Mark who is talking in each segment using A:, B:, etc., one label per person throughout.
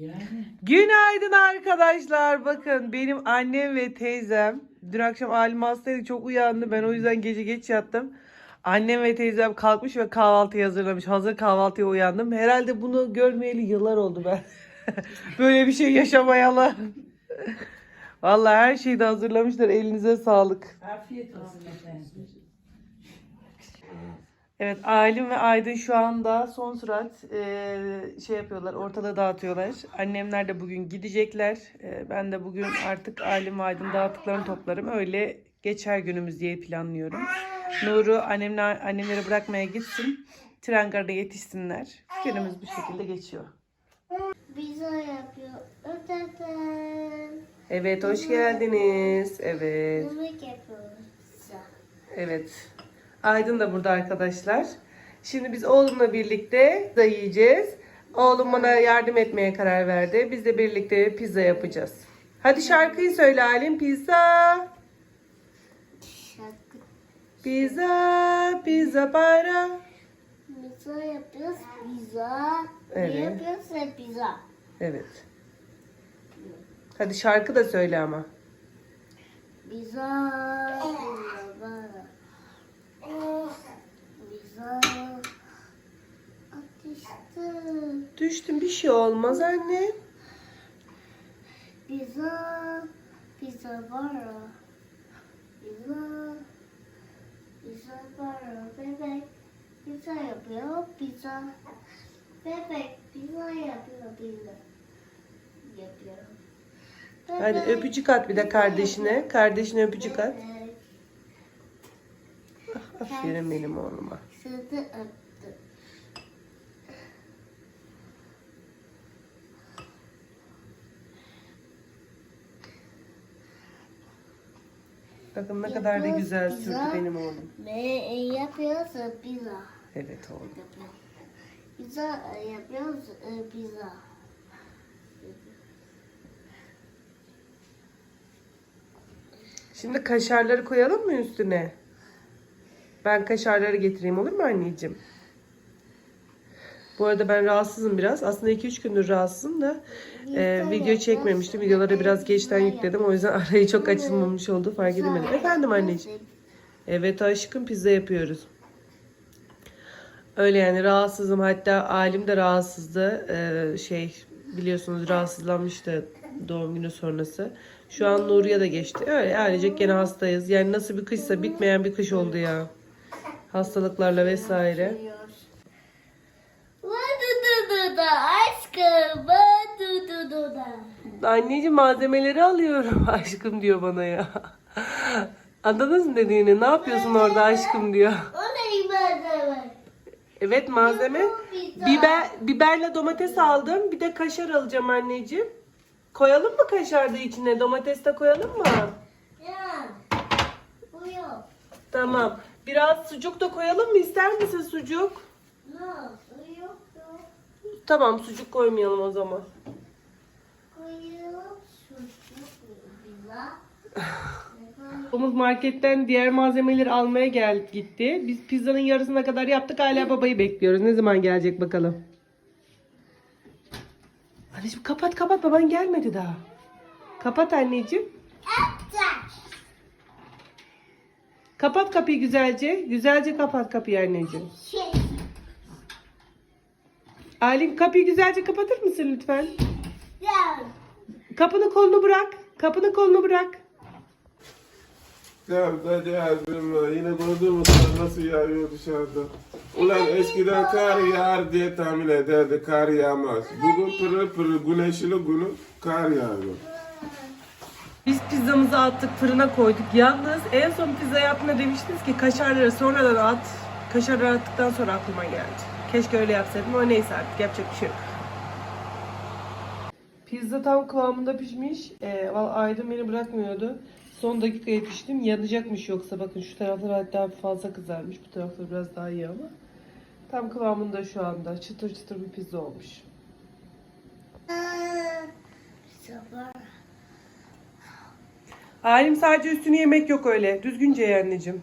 A: Yani.
B: Günaydın arkadaşlar. Bakın benim annem ve teyzem dün akşam alim hastaydı çok uyandı. Ben o yüzden gece geç yattım. Annem ve teyzem kalkmış ve kahvaltıyı hazırlamış. Hazır kahvaltıya uyandım. Herhalde bunu görmeyeli yıllar oldu ben. Böyle bir şey yaşamayalı. Vallahi her şeyi de hazırlamışlar. Elinize sağlık.
A: Afiyet olsun efendim.
B: Evet Aylin ve Aydın şu anda son sürat eee, şey yapıyorlar ortalığı dağıtıyorlar. Annemler de bugün gidecekler. Eee, ben de bugün artık Aylin ve Aydın dağıttıklarını toplarım. Öyle geçer günümüz diye planlıyorum. Nur'u annemler, annemlere bırakmaya gitsin. Tren garına yetişsinler. Günümüz bu şekilde geçiyor.
C: Pizza yapıyor. Öteden.
B: Evet hoş geldiniz. Evet.
C: Yemek yapıyoruz.
B: Evet. Aydın da burada arkadaşlar. Şimdi biz oğlumla birlikte da yiyeceğiz. Oğlum bana yardım etmeye karar verdi. Biz de birlikte pizza yapacağız. Hadi şarkıyı söyle Alim. Pizza,
C: Şarkı.
B: pizza, pizza para.
C: Pizza yapıyoruz. Pizza.
B: Evet.
C: Ne yapıyoruz? Ve pizza.
B: Evet. Hadi şarkı da söyle ama.
C: Pizza. Pizza. Pizza.
B: Düştüm bir şey olmaz anne.
C: Pizza. Pizza bara. Pizza. Pizza bara. Bebek. Pizza yapıyor. Pizza. Bebek. Pizza yapıyor. Pizza. Yapıyor.
B: Hadi
C: Bebek,
B: öpücük at bir de kardeşine. Kardeşine öpücük at. Aferin benim oğluma.
C: Sırtı öptü.
B: Bakın ne kadar da güzel sürdü benim oğlum.
C: Ve yapıyoruz pizza.
B: Evet oğlum.
C: Pizza e, yapıyoruz e, pizza.
B: Şimdi kaşarları koyalım mı üstüne? Ben kaşarları getireyim olur mu anneciğim? Bu arada ben rahatsızım biraz. Aslında 2-3 gündür rahatsızım da e, video çekmemiştim. Videoları biraz geçten yükledim. O yüzden arayı çok açılmamış oldu. Fark edemedim. Efendim anneciğim. Evet aşkım pizza yapıyoruz. Öyle yani rahatsızım. Hatta alim de rahatsızdı. Ee, şey biliyorsunuz rahatsızlanmıştı doğum günü sonrası. Şu an Nuriye de geçti. Öyle ailecek gene hastayız. Yani nasıl bir kışsa bitmeyen bir kış oldu ya. Hastalıklarla vesaire. Anneciğim malzemeleri alıyorum aşkım diyor bana ya. Anladınız mı dediğini? Ne yapıyorsun orada aşkım diyor. Evet malzeme. Biber, biberle domates aldım. Bir de kaşar alacağım anneciğim. Koyalım mı kaşar da içine? Domates de koyalım mı?
C: Ya. Bu yok.
B: Tamam. Biraz sucuk da koyalım mı? İster misin sucuk?
C: Nasıl yok yok.
B: Tamam sucuk koymayalım o zaman.
C: Koyuyor. Sucuk pizza.
B: Umut marketten diğer malzemeleri almaya gel gitti. Biz pizzanın yarısına kadar yaptık. Hala babayı bekliyoruz. Ne zaman gelecek bakalım. Anneciğim kapat kapat. Baban gelmedi daha. Kapat anneciğim. Kapat kapıyı güzelce. Güzelce kapat kapıyı anneciğim. Alim kapıyı güzelce kapatır mısın lütfen?
C: Ya.
B: Kapını kolunu bırak. Kapını kolunu bırak.
D: Ya hadi yazma. Yine gördün mü kar nasıl yağıyor dışarıda? Ulan eskiden kar yağar diye tahmin ederdi kar yağmaz. Bugün pırıl pırıl güneşli günü kar yağıyor.
B: Biz pizzamızı attık fırına koyduk. Yalnız en son pizza yaptığında demiştiniz ki kaşarları sonradan at. Kaşarları attıktan sonra aklıma geldi. Keşke öyle yapsaydım ama neyse artık yapacak bir şey yok. Pizza tam kıvamında pişmiş. Ee, Aydın beni bırakmıyordu. Son dakika yetiştim. Yanacakmış yoksa bakın şu taraflar hatta fazla kızarmış. Bu taraflar biraz daha iyi ama. Tam kıvamında şu anda. Çıtır çıtır bir pizza olmuş.
C: Sabah.
B: Alim sadece üstünü yemek yok öyle. Düzgünce ye anneciğim.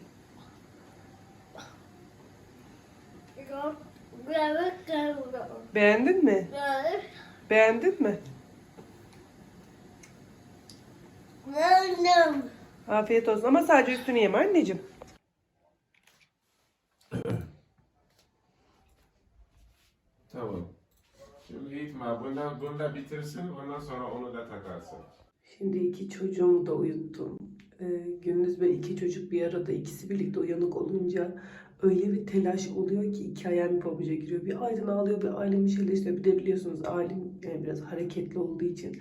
B: Beğendin mi? Beğendin mi?
C: Beğendim.
B: Afiyet olsun ama sadece üstünü yeme anneciğim.
D: Tamam. Şimdi gitme. Bundan, bunda bitirsin. Ondan sonra onu da takarsın.
B: Şimdi iki çocuğumu da uyuttum. Ee, gündüz böyle iki çocuk bir arada ikisi birlikte uyanık olunca öyle bir telaş oluyor ki iki ayağım pabuca giriyor. Bir Aydın ağlıyor bir Aylin bir şeyler istiyor. Bir de biliyorsunuz Aylin yani biraz hareketli olduğu için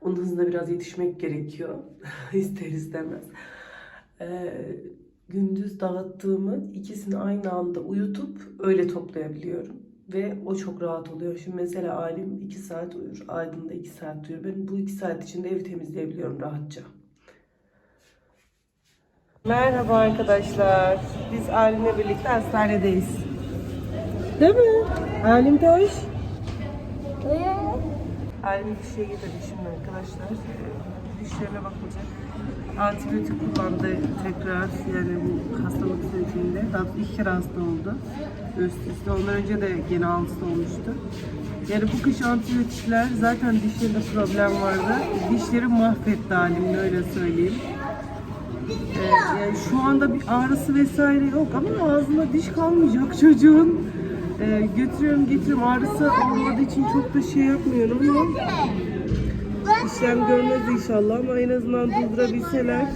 B: onun hızına biraz yetişmek gerekiyor. İster istemez. Ee, gündüz dağıttığımı ikisini aynı anda uyutup öyle toplayabiliyorum. Ve o çok rahat oluyor. Şimdi mesela Alim 2 saat uyur. Aydın da 2 saat uyur. Ben bu 2 saat içinde evi temizleyebiliyorum rahatça. Merhaba arkadaşlar. Biz Alim'le birlikte hastanedeyiz. Değil mi? Alim de hoş. Alim dişe getirdi şimdi arkadaşlar. Dişlerine bakılacak. Antibiyotik kullandı tekrar yani bu hastalık sürecinde. Daha iki kere hasta oldu. Üst üste. Ondan önce de gene hasta olmuştu. Yani bu kış antibiyotikler zaten dişlerinde problem vardı. Dişleri mahvetti halimle öyle söyleyeyim. Ee, yani şu anda bir ağrısı vesaire yok ama ağzında diş kalmayacak çocuğun. Ee, götürüyorum getiriyorum ağrısı olmadığı için çok da şey yapmıyorum ama işlem görmez inşallah ama en azından durdurabilseler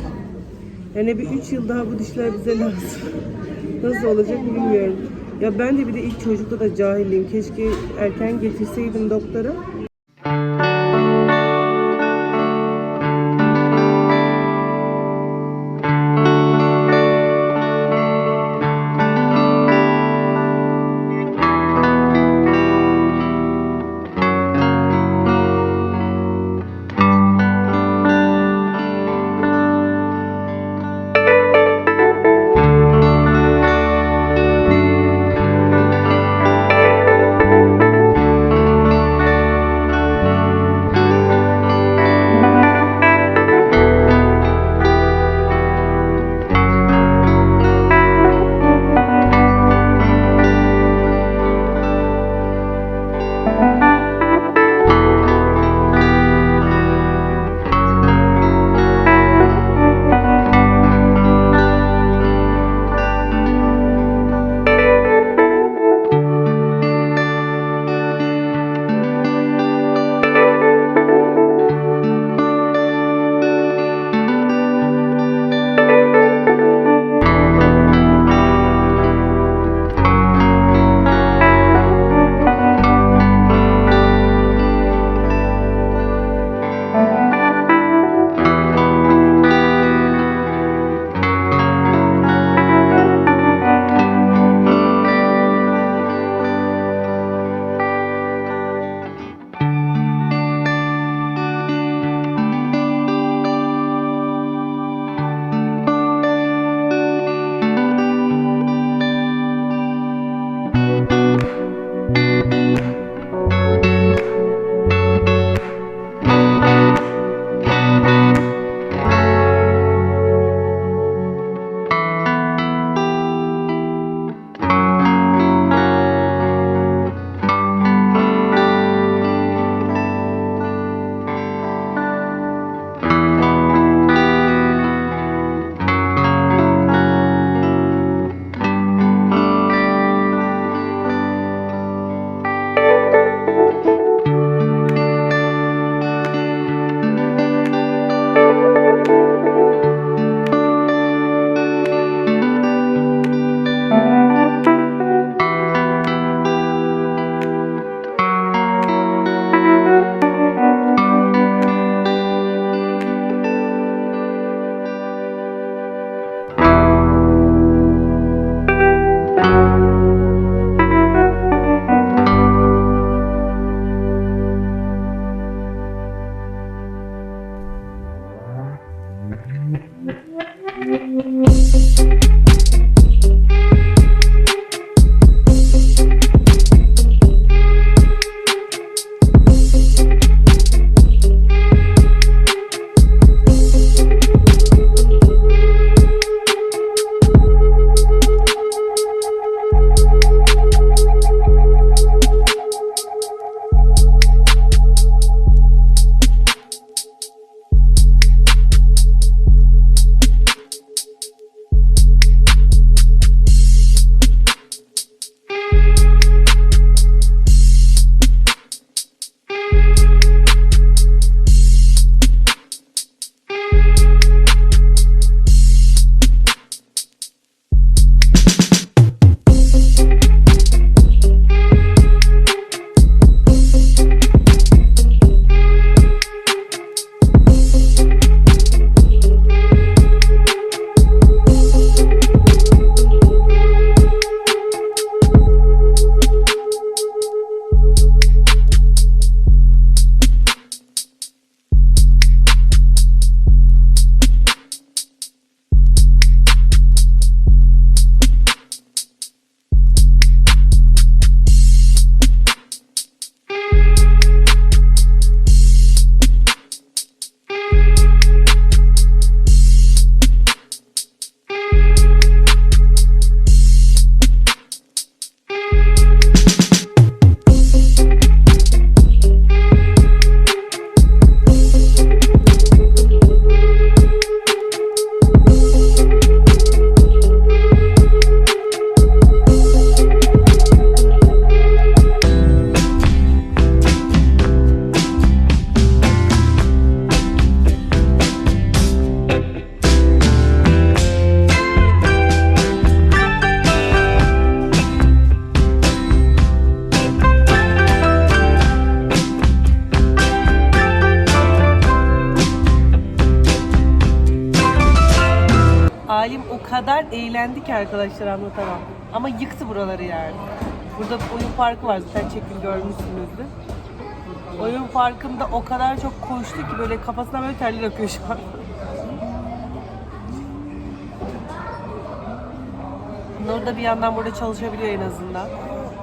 B: yani bir 3 yıl daha bu dişler bize lazım. Nasıl olacak bilmiyorum. Ya ben de bir de ilk çocukta da cahiliyim. Keşke erken getirseydim doktora. Thank you. O kadar eğlendik ki arkadaşlar anlatamam. Ama yıktı buraları yani. Burada oyun parkı var zaten çekin görmüşsünüzdür. Oyun parkında o kadar çok koştu ki böyle kafasına böyle terler akıyor şu an. Nur da bir yandan burada çalışabiliyor en azından.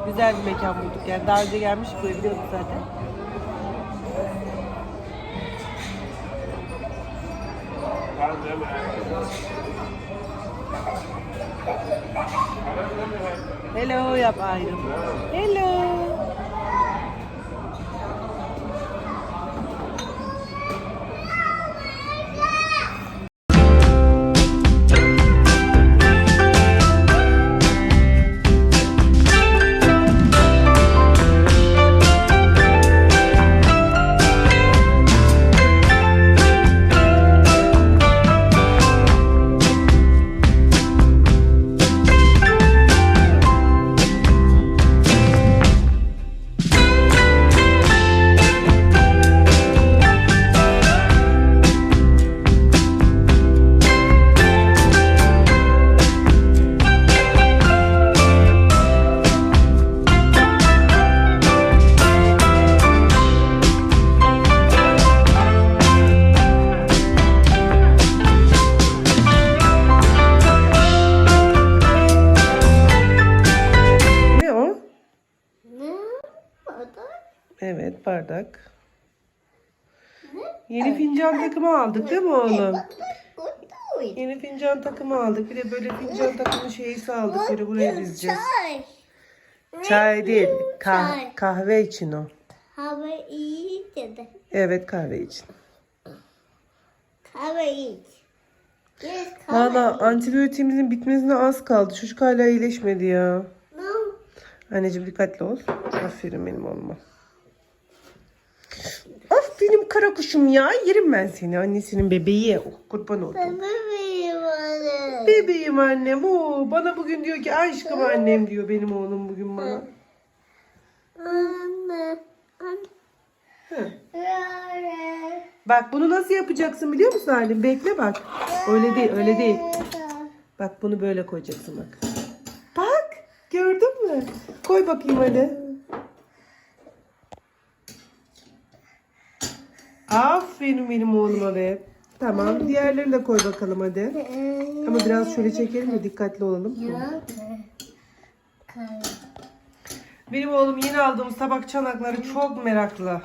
B: Güzel bir mekan bulduk yani. Daha önce gelmiş buraya biliyorduk zaten. Hello yap. Hello. Yeni fincan takımı aldık değil mi oğlum? Yeni fincan takımı aldık. Bir de böyle fincan takımı şeysi aldık. Böyle buraya dizeceğiz.
C: Çay.
B: Çay değil. Kah- kahve için o.
C: Hava iyi dedi.
B: Evet kahve için.
C: Kahve iç. Kahve
B: Valla antibiyotiğimizin bitmesine az kaldı. Çocuk hala iyileşmedi ya. Anneciğim dikkatli ol. Aferin benim oğluma. Kara kuşum ya. Yerim ben seni. Annesinin bebeği. Oh, kurban oldum.
C: Bebeğim anne.
B: Bebeğim annem. Oo, bana bugün diyor ki aşkım annem diyor benim oğlum bugün bana.
C: Anne.
B: Hı. Bak bunu nasıl yapacaksın biliyor musun Halim? Bekle bak. Öyle değil öyle değil. Bak bunu böyle koyacaksın bak. Bak gördün mü? Koy bakayım hadi. Aferin benim oğluma be. Tamam diğerlerini de koy bakalım hadi. Ama biraz şöyle çekelim de dikkatli olalım. Benim oğlum yeni aldığımız tabak çanakları çok meraklı.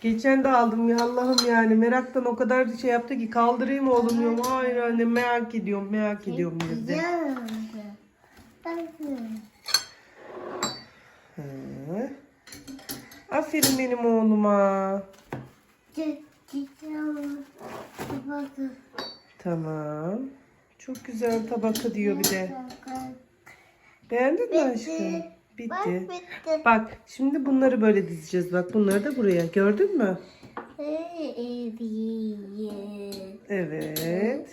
B: Geçen de aldım ya Allah'ım yani meraktan o kadar şey yaptı ki kaldırayım oğlum diyorum. Hayır anne merak ediyorum merak ediyorum dedi. Aferin benim oğluma. Tamam. Çok güzel tabaka diyor bir de. Beğendin mi aşkım? Bitti. Bak şimdi bunları böyle dizeceğiz. Bak bunları da buraya. Gördün mü? Evet.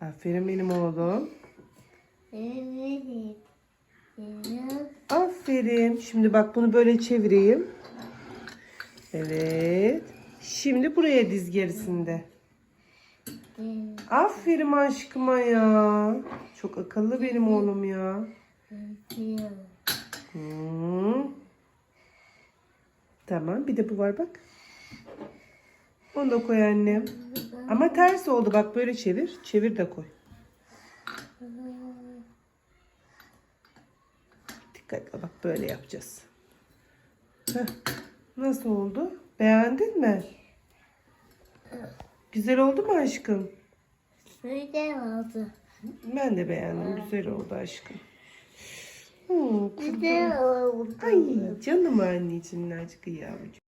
B: Aferin benim oğlum. Aferin. Şimdi bak bunu böyle çevireyim. Evet. Şimdi buraya diz gerisinde. Aferin aşkıma ya. Çok akıllı benim oğlum ya. Hı. Tamam bir de bu var bak. Onu da koy annem. Ama ters oldu bak böyle çevir. Çevir de koy. Dikkatli bak böyle yapacağız. Heh. Nasıl oldu? Beğendin mi? Güzel oldu mu aşkım? Ben de beğendim. Güzel oldu aşkım. Hmm,
C: Güzel oldu.
B: Ay canım anneciğim aşkı yavrucuğum.